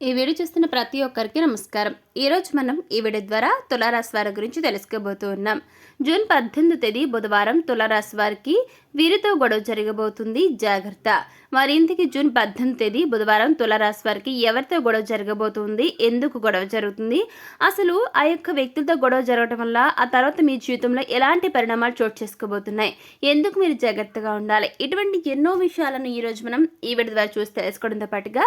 ఈ వీడియో చూస్తున్న ప్రతి ఒక్కరికి నమస్కారం. ఈరోజు మనం ఈ వీడియో ద్వారా తులారాశి వారి గురించి తెలుసుకోబోతూ ఉన్నాం జూన్ పద్దెనిమిది తేదీ బుధవారం తులారాశి వారికి వీరితో గొడవ జరగబోతుంది. జాగ్రత్త. వారి ఇంటికి జూన్ పద్దెనిమిది తేదీ బుధవారం తులారాశి వారికి ఎవరితో గొడవ జరగబోతుంది? ఎందుకు గొడవ జరుగుతుంది? అసలు ఆ యొక్క వ్యక్తులతో గొడవ జరగడం వల్ల ఆ తర్వాత మీ జీవితంలో ఎలాంటి పరిణామాలు చోటు చేసుకోబోతున్నాయి? ఎందుకు మీరు జాగ్రత్తగా ఉండాలి? ఇటువంటి ఎన్నో విషయాలను ఈరోజు మనం ఈ వీడియో ద్వారా చూసి తెలుసుకోవడంతో పాటుగా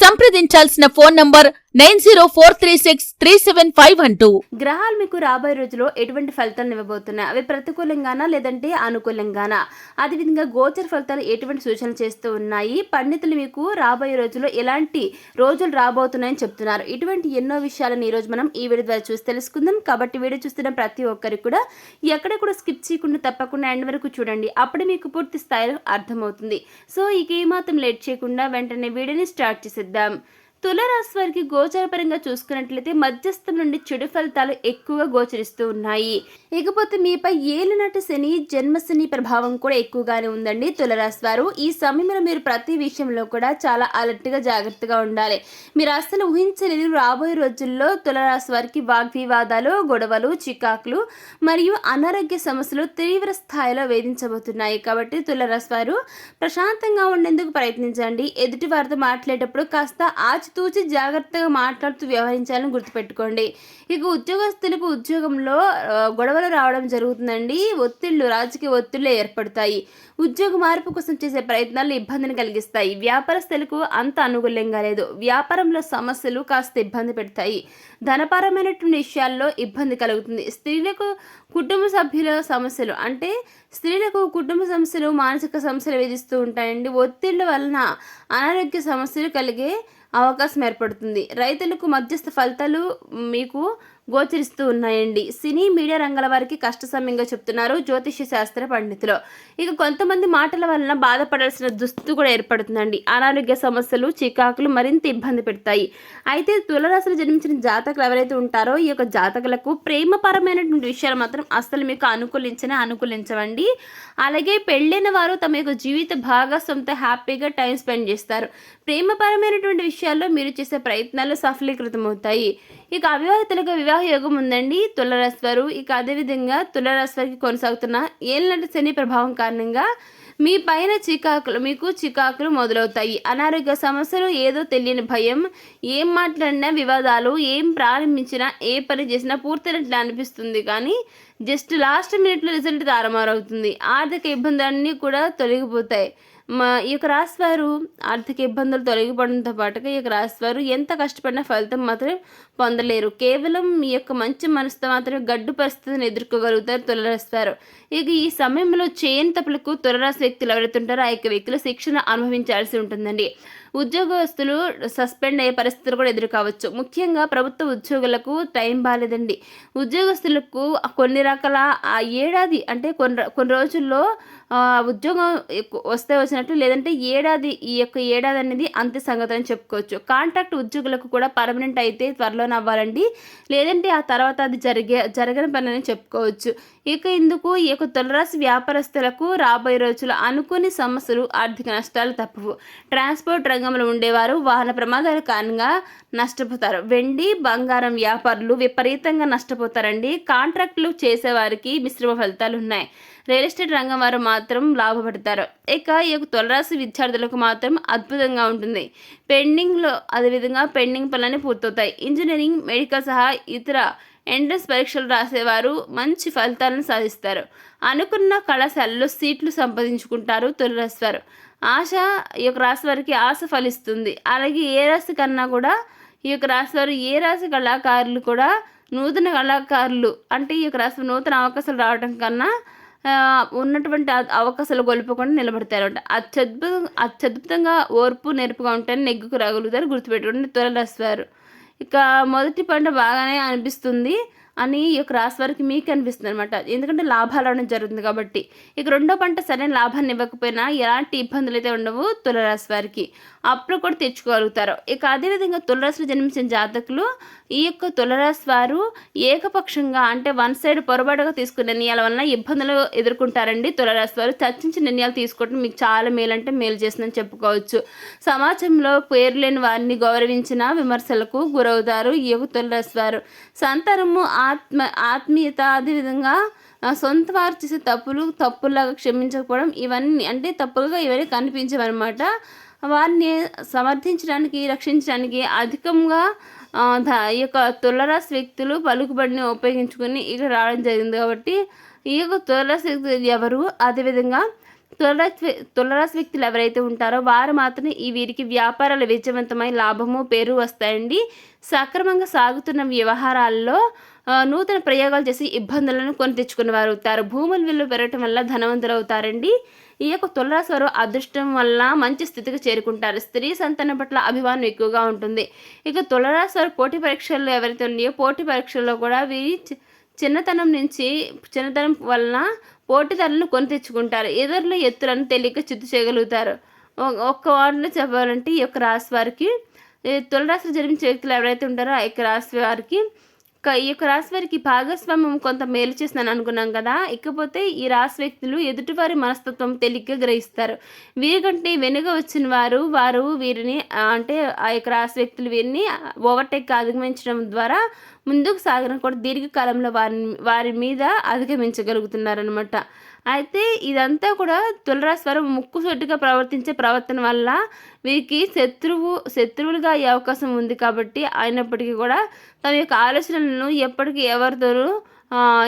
సంప్రదించాల్సిన phone number nine zero four three six three seven five one two. గ్రహాలు మీకు రాబోయే రోజుల్లో ఎటువంటి ఫలితాలను ఇవ్వబోతున్నాయి? అవి ప్రతికూలంగానా లేదంటే అనుకూలంగానా? అదేవిధంగా గోచర ఫలితాలు ఎటువంటి సూచనలు చేస్తూ ఉన్నాయి? పండితులు మీకు రాబోయే రోజుల్లో ఎలాంటి రోజులు రాబోతున్నాయని చెప్తున్నారు? ఇటువంటి ఎన్నో విషయాలను ఈరోజు మనం ఈ వీడియో ద్వారా చూసి తెలుసుకుందాం. కాబట్టి వీడియో చూస్తున్న ప్రతి ఒక్కరికి కూడా ఎక్కడ కూడా స్కిప్ చేయకుండా తప్పకుండా ఎండ్ వరకు చూడండి. అప్పుడే మీకు పూర్తి స్థాయిలో అర్థమవుతుంది. సో ఇక ఏమాత్రం లేట్ చేయకుండా వెంటనే వీడియోని స్టార్ట్ చేసేద్దాం. తులరాశి వారికి గోచరపరంగా చూసుకున్నట్లయితే మధ్యస్థం నుండి చెడు ఫలితాలు ఎక్కువగా గోచరిస్తూ ఉన్నాయి. ఇకపోతే మీపై ఏలినాటి శని జన్మశని ప్రభావం కూడా ఎక్కువగానే ఉందండి తులరాశి వారు ఈ సమయంలో మీరు ప్రతి విషయంలో కూడా చాలా అలర్ట్గా జాగ్రత్తగా ఉండాలి. మీరు అస్సలు ఊహించలేని రాబోయే రోజుల్లో తులరాశి వారికి వాగ్వివాదాలు గొడవలు చికాకులు మరియు అనారోగ్య సమస్యలు తీవ్ర స్థాయిలో వేధించబోతున్నాయి. కాబట్టి తులరాశి వారు ప్రశాంతంగా ఉండేందుకు ప్రయత్నించండి. ఎదుటి వారితో మాట్లాడేటప్పుడు కాస్త ఆచితూచి జాగ్రత్తగా మాట్లాడుతూ వ్యవహరించాలని గుర్తుపెట్టుకోండి. ఇక ఉద్యోగస్తులకు ఉద్యోగంలో గొడవలు రావడం జరుగుతుందండి. ఒత్తిళ్ళు రాజకీయ ఒత్తిళ్ళు ఏర్పడతాయి. ఉద్యోగ మార్పు కోసం చేసే ప్రయత్నాలు ఇబ్బందిని కలిగిస్తాయి. వ్యాపారస్తులకు అంత అనుకూలంగా లేదు వ్యాపారంలో సమస్యలు కాస్త ఇబ్బంది పెడతాయి. ధనపరమైనటువంటి విషయాల్లో ఇబ్బంది కలుగుతుంది. స్త్రీలకు కుటుంబ సభ్యుల సమస్యలు అంటే స్త్రీలకు కుటుంబ సమస్యలు మానసిక సమస్యలు విధిస్తూ ఉంటాయండి. ఒత్తిళ్ళ వలన అనారోగ్య సమస్యలు కలిగే అవకాశం ఏర్పడుతుంది. రైతులకు మధ్యస్థ ఫలితాలు మీకు గోచరిస్తూ ఉన్నాయండి. సినీ మీడియా రంగాల వారికి కష్ట సమయంగా చెప్తున్నారు జ్యోతిష్య శాస్త్ర పండితులు. ఇక కొంతమంది మాటల వలన బాధపడాల్సిన దుస్థితి కూడా ఏర్పడుతుందండి. అనారోగ్య సమస్యలు చికాకులు మరింత ఇబ్బంది పెడతాయి. అయితే తులరాశిలో జన్మించిన జాతకులు ఎవరైతే ఉంటారో ఈ యొక్క జాతకులకు ప్రేమపరమైనటువంటి విషయాలు మాత్రం అస్సలు మీకు అనుకూలించనే అనుకూలించవండి. అలాగే పెళ్ళైన వారు తమ యొక్క జీవిత భాగస్వామితో హ్యాపీగా టైం స్పెండ్ చేస్తారు. ప్రేమపరమైనటువంటి విషయాల్లో మీరు చేసే ప్రయత్నాలు సఫలీకృతమవుతాయి. ఇక అవివాహితులకు వివాహ యోగం ఉందండి. తులరాశి వారు ఇక అదేవిధంగా తులరాశి వారికి కొనసాగుతున్న ఏళ్ళంటి శని ప్రభావం కారణంగా మీ పైన చికాకులు మీకు చికాకులు మొదలవుతాయి. అనారోగ్య సమస్యలు ఏదో తెలియని భయం ఏం మాట్లాడినా వివాదాలు ఏం ప్రారంభించినా ఏ పని చేసినా పూర్తయినట్లు అనిపిస్తుంది. కానీ జస్ట్ లాస్ట్ మినిట్లో రిజల్ట్ తారుమారవుతుంది. ఆర్థిక ఇబ్బందులన్నీ కూడా తొలగిపోతాయి. మా ఈ యొక్క రాశి వారు ఆర్థిక ఇబ్బందులు తొలగిపోవడంతో పాటుగా ఈ యొక్క రాశి వారు ఎంత కష్టపడినా ఫలితం మాత్రం పొందలేరు. కేవలం మీ యొక్క మంచి మనసుతో మాత్రమే గడ్డు పరిస్థితిని ఎదుర్కోగలుగుతారు తులరాస్తారు ఇక ఈ సమయంలో చేయని తప్పులకు తులరాశి వ్యక్తులు ఎవరైతే ఉంటారో ఆ యొక్క వ్యక్తులు శిక్షణ అనుభవించాల్సి ఉంటుందండి. ఉద్యోగస్తులు సస్పెండ్ అయ్యే పరిస్థితులు కూడా ఎదురు కావచ్చు ముఖ్యంగా ప్రభుత్వ ఉద్యోగులకు టైం బాగాలేదండి ఉద్యోగస్తులకు కొన్ని రకాల ఆ ఏడాది అంటే కొన్ని కొన్ని రోజుల్లో ఉద్యోగం వస్తే వచ్చినట్లు లేదంటే ఏడాది ఈ యొక్క ఏడాది అనేది అంతే సంగతి అని చెప్పుకోవచ్చు. కాంట్రాక్ట్ ఉద్యోగులకు కూడా పర్మనెంట్ అయితే త్వరలోనే అవ్వాలండి. లేదంటే ఆ తర్వాత అది జరిగే జరగని పని అని చెప్పుకోవచ్చు. ఇక ఇందుకు ఈ యొక్క తొలరాశి వ్యాపారస్తులకు రాబోయే రోజులు అనుకోని సమస్యలు ఆర్థిక నష్టాలు తప్పవు. ట్రాన్స్పోర్ట్ రంగంలో ఉండేవారు వాహన ప్రమాదాల కారణంగా నష్టపోతారు. వెండి బంగారం వ్యాపారులు విపరీతంగా నష్టపోతారండి. కాంట్రాక్టులు చేసేవారికి మిశ్రమ ఫలితాలు ఉన్నాయి. రియల్ ఎస్టేట్ రంగం వారు మాత్రం లాభపడతారు. ఇక ఈ యొక్క తొలరాశి విద్యార్థులకు మాత్రం అద్భుతంగా ఉంటుంది. పెండింగ్లో అదేవిధంగా పెండింగ్ పనులన్నీ పూర్తవుతాయి. ఇంజనీరింగ్ మెడికల్ సహా ఇతర ఎంట్రన్స్ పరీక్షలు రాసేవారు మంచి ఫలితాలను సాధిస్తారు. అనుకున్న కళాశాలలో సీట్లు సంపాదించుకుంటారు తొలిరాశి వారు. ఆశ ఈ యొక్క రాశి వారికి ఆశ ఫలిస్తుంది. అలాగే ఏ రాశి కన్నా కూడా ఈ యొక్క రాశి వారు ఏ రాశి కళాకారులు కూడా నూతన కళాకారులు అంటే ఈ యొక్క రాశి నూతన అవకాశాలు రావడం కన్నా ఉన్నటువంటి అవకాశాలు కోల్పోకుండా నిలబడతారు అత్యద్భుత అత్యద్భుతంగా ఓర్పు నేర్పుగా ఉంటాయని నెగ్గుకు రాగలుగుతారు గుర్తుపెట్టుకుంటే త్వరలు రాస్తారు ఇక మొదటి పంట బాగానే అనిపిస్తుంది. అని ఈ యొక్క రాశి వారికి మీకు అనిపిస్తుంది అనమాట ఎందుకంటే లాభాలు అవడం జరుగుతుంది కాబట్టి. ఇక రెండో పంట సరైన లాభాన్ని ఇవ్వకపోయినా ఎలాంటి ఇబ్బందులు అయితే ఉండవు తులరాశి వారికి. అప్పులు కూడా తెచ్చుకోగలుగుతారు. ఇక అదేవిధంగా తులరాశిలో జన్మించిన జాతకులు ఈ యొక్క తులరాశి వారు ఏకపక్షంగా అంటే వన్ సైడ్ పొరపాటుగా తీసుకునే నిర్ణయాల వలన ఇబ్బందులు ఎదుర్కొంటారండి తులరాశి వారు. చర్చించిన నిర్ణయాలు తీసుకోవడం మీకు చాలా మేలు అంటే మేలు చేస్తుందని చెప్పుకోవచ్చు. సమాజంలో పేరు లేని వారిని గౌరవించిన విమర్శలకు గురవుతారు ఈ యొక్క తులరాశి వారు. సంతానము ఆత్మ ఆత్మీయత అదేవిధంగా సొంత వారు చేసే తప్పులు తప్పులాగా క్షమించకపోవడం ఇవన్నీ అంటే తప్పులుగా ఇవన్నీ కనిపించవన్నమాట. వారిని సమర్థించడానికి రక్షించడానికి అధికంగా ఈ యొక్క తులరాశి వ్యక్తులు పలుకుబడిని ఉపయోగించుకొని ఇక్కడ రావడం జరిగింది కాబట్టి ఈ యొక్క తులరాశి వ్యక్తులు ఎవరు? అదేవిధంగా తులరాశి తులరాశి వ్యక్తులు ఎవరైతే ఉంటారో వారు మాత్రమే ఈ వీరికి వ్యాపారాలు విజయవంతమై లాభము పేరు వస్తాయండి. సక్రమంగా సాగుతున్న వ్యవహారాల్లో నూతన ప్రయోగాలు చేసి ఇబ్బందులను కొని తెచ్చుకునే వారు అవుతారు. భూముల విలువ పెరగటం వల్ల ధనవంతులు అవుతారండి. ఈ యొక్క తులరాశి వారు అదృష్టం వల్ల మంచి స్థితికి చేరుకుంటారు. స్త్రీ సంతానం పట్ల అభిమానం ఎక్కువగా ఉంటుంది. ఇక తులరాశి వారు పోటీ పరీక్షల్లో ఎవరైతే ఉన్నాయో పోటీ పరీక్షల్లో కూడా వీరి చి- చిన్నతనం నుంచి చిన్నతనం వలన పోటీదారులను కొని తెచ్చుకుంటారు. ఎదురుల ఎత్తులను తేలిక చిత్తు చేయగలుగుతారు. ఒక్క వార్డులో చెప్పాలంటే ఈ యొక్క రాశి వారికి ఈ తులరాశిలో జన్మించే వ్యక్తులు ఎవరైతే ఉంటారో ఆ యొక్క రాశి వారికి ఈ యొక్క రాశి వారికి భాగస్వామ్యం కొంత మేలు చేస్తుందని అనుకున్నాం కదా. ఇకపోతే ఈ రాశి వ్యక్తులు ఎదుటివారి మనస్తత్వం తేలిగ్గా గ్రహిస్తారు. వీరికంటే వెనుక వచ్చిన వారు వారు వీరిని అంటే ఆ యొక్క రాశి వ్యక్తులు వీరిని ఓవర్టేక్ అధిగమించడం ద్వారా ముందుకు సాగిన కూడా దీర్ఘకాలంలో వారి వారి మీద అధిగమించగలుగుతున్నారనమాట అయితే ఇదంతా కూడా తులరాశి ముక్కు ముక్కుసొట్టుగా ప్రవర్తించే ప్రవర్తన వల్ల వీరికి శత్రువు శత్రువులుగా అయ్యే అవకాశం ఉంది కాబట్టి అయినప్పటికీ కూడా తమ యొక్క ఆలోచనలను ఎప్పటికీ ఎవరితోనూ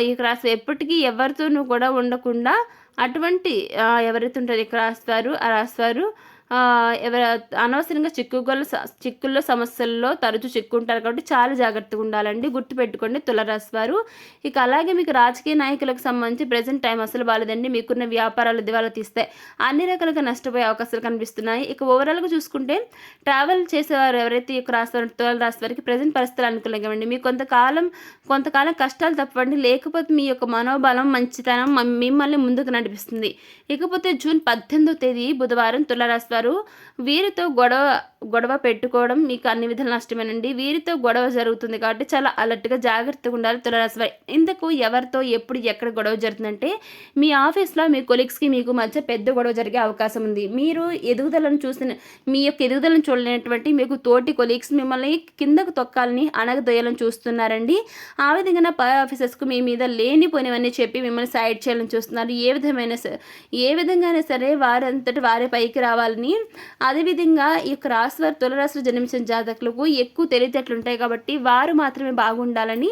ఈ రాశి ఎప్పటికీ ఎవరితోనూ కూడా ఉండకుండా అటువంటి ఎవరైతే ఉంటారో ఈ రాశివారు ఆ రాశివారు అనవసరంగా చిక్కుగోళ్ళ చిక్కుల్లో సమస్యల్లో తరచూ చిక్కుంటారు కాబట్టి చాలా జాగ్రత్తగా ఉండాలండి. గుర్తుపెట్టుకోండి తులరాశి వారు. ఇక అలాగే మీకు రాజకీయ నాయకులకు సంబంధించి ప్రజెంట్ టైం అసలు బాగాలేదండి మీకున్న వ్యాపారాలు దివాలా తీస్తే అన్ని రకాలుగా నష్టపోయే అవకాశాలు కనిపిస్తున్నాయి. ఇక ఓవరాల్గా చూసుకుంటే ట్రావెల్ చేసేవారు ఎవరైతే ఈ యొక్క రాస్తారు తుల రాశి వారికి ప్రజెంట్ పరిస్థితులు అనుకూలంగా అండి మీకు కొంతకాలం కొంతకాలం కష్టాలు తప్పండి లేకపోతే మీ యొక్క మనోబలం మంచితనం మిమ్మల్ని ముందుకు నడిపిస్తుంది. ఇకపోతే జూన్ పద్దెనిమిదో తేదీ బుధవారం తులరాశి వారు వీరితో గొడవ గొడవ పెట్టుకోవడం మీకు అన్ని విధాలు నష్టమేనండి. వీరితో గొడవ జరుగుతుంది కాబట్టి చాలా అలర్ట్గా జాగ్రత్తగా ఉండాలి. తులరాశి వారి ఇందుకు ఎవరితో ఎప్పుడు ఎక్కడ గొడవ జరుగుతుందంటే మీ ఆఫీస్లో మీ కొలీగ్స్కి మీకు మధ్య పెద్ద గొడవ జరిగే అవకాశం ఉంది. మీరు ఎదుగుదలను చూసిన మీ యొక్క ఎదుగుదలను చూడలేనటువంటి మీకు తోటి కొలీగ్స్ మిమ్మల్ని కిందకు తొక్కాలని అనగదొయ్యాలని చూస్తున్నారండి. ఆ విధంగా పై ఆఫీసర్స్కు మీ మీద లేనిపోయినవన్నీ చెప్పి మిమ్మల్ని సైడ్ చేయాలని చూస్తున్నారు. ఏ విధమైన స- ఏ విధంగానే సరే వారంతటి వారే పైకి రావాలని అదేవిధంగా ఈ యొక్క రాశివారు తులరాశిలో జన్మించిన జాతకులకు ఎక్కువ తెలివితేటలు ఉంటాయి కాబట్టి వారు మాత్రమే బాగుండాలని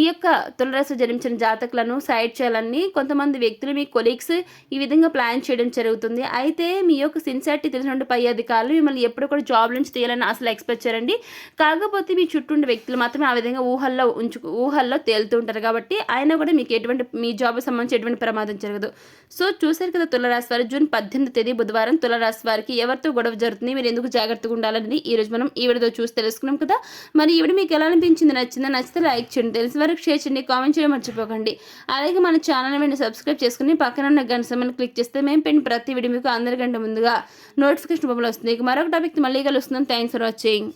ఈ యొక్క తులరాశిలో జన్మించిన జాతకులను సైడ్ చేయాలని కొంతమంది వ్యక్తులు మీ కొలీగ్స్ ఈ విధంగా ప్లాన్ చేయడం జరుగుతుంది. అయితే మీ యొక్క సిన్సార్టీ తెలిసినటువంటి పై అధికారులు మిమ్మల్ని ఎప్పుడు కూడా జాబ్ నుంచి తీయాలని అసలు ఎక్స్పెక్ట్ చేయండి కాకపోతే మీ చుట్టూ ఉండే వ్యక్తులు మాత్రమే ఆ విధంగా ఊహల్లో ఉంచు ఊహల్లో తేలుతూ ఉంటారు కాబట్టి ఆయన కూడా మీకు ఎటువంటి మీ జాబ్ సంబంధించి ఎటువంటి ప్రమాదం జరగదు. సో చూశారు కదా తులరాశి వారు జూన్ పద్దెనిమిది తేదీ బుధవారం తులరాశి వారికి ఎవరితో గొడవ జరుగుతుంది? మీరు ఎందుకు జాగ్రత్తగా ఉండాలనేది ఈ రోజు మనం ఈ వీడియో చూసి తెలుసుకున్నాం కదా. మరి ఈవిడ మీకు ఎలా అనిపించింది నచ్చిందా? నచ్చితే లైక్ చేయండి తెలిసి వరకు షేర్ చేయండి కామెంట్ చేయడం మర్చిపోకండి. అలాగే మన ఛానల్ వెంటనే సబ్స్క్రైబ్ చేసుకుని పక్కన ఉన్న గంట సమయం క్లిక్ చేస్తే మేము పెన్ ప్రతి వీడియో మీకు అందరికంటే ముందుగా నోటిఫికేషన్ రూపంలో వస్తుంది. మరొక టాపిక్ మళ్ళీ కలుస్తున్నాం. Thanks for watching